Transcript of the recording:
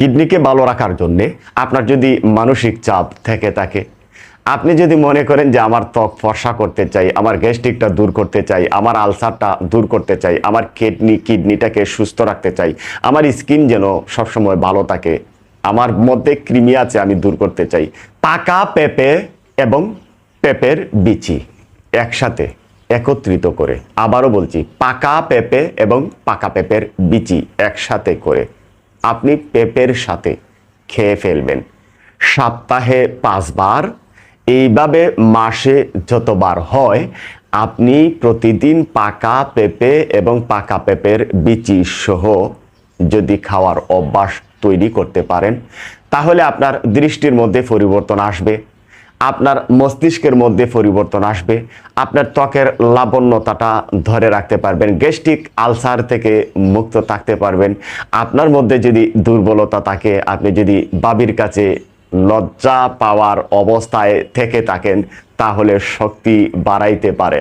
কিডনিকে ভালো রাখার জন্যে আপনার যদি মানসিক চাপ থেকে থাকে, আপনি যদি মনে করেন যে আমার ত্বক ফর্সা করতে চাই, আমার গ্যাস্ট্রিকটা দূর করতে চাই, আমার আলসারটা দূর করতে চাই, আমার কিডনি, কিডনিটাকে সুস্থ রাখতে চাই, আমার স্কিন যেন সবসময় ভালো থাকে, আমার মধ্যে কৃমি আছে, আমি দূর করতে চাই, পাকা পেঁপে এবং পেঁপের বিচি একসাথে একত্রিত করে, আবারও বলছি, পাকা পেঁপে এবং পাকা পেঁপের বিচি একসাথে করে। আপনি পেঁপের সাথে খেয়ে ফেলবেন। সপ্তাহে পাঁচবার, এইভাবে মাসে যতবার হয়, আপনি প্রতিদিন পাকা পেঁপে এবং পাকা পেঁপের বিচি সহ যদি খাওয়ার অভ্যাস তৈরি করতে পারেন, তাহলে আপনার দৃষ্টির মধ্যে পরিবর্তন আসবে। আপনার মস্তিষ্কের মধ্যে পরিবর্তন আসবে। আপনার ত্বকের লাবণ্যতাটা ধরে রাখতে পারবেন, গ্যাস্ট্রিক আলসার থেকে মুক্ত থাকতে পারবেন। আপনার মধ্যে যদি দুর্বলতা থাকে, আপনি যদি বাবির কাছে লজ্জা পাওয়ার অবস্থায় থেকে থাকেন, তাহলে শক্তি বাড়াইতে পারেন।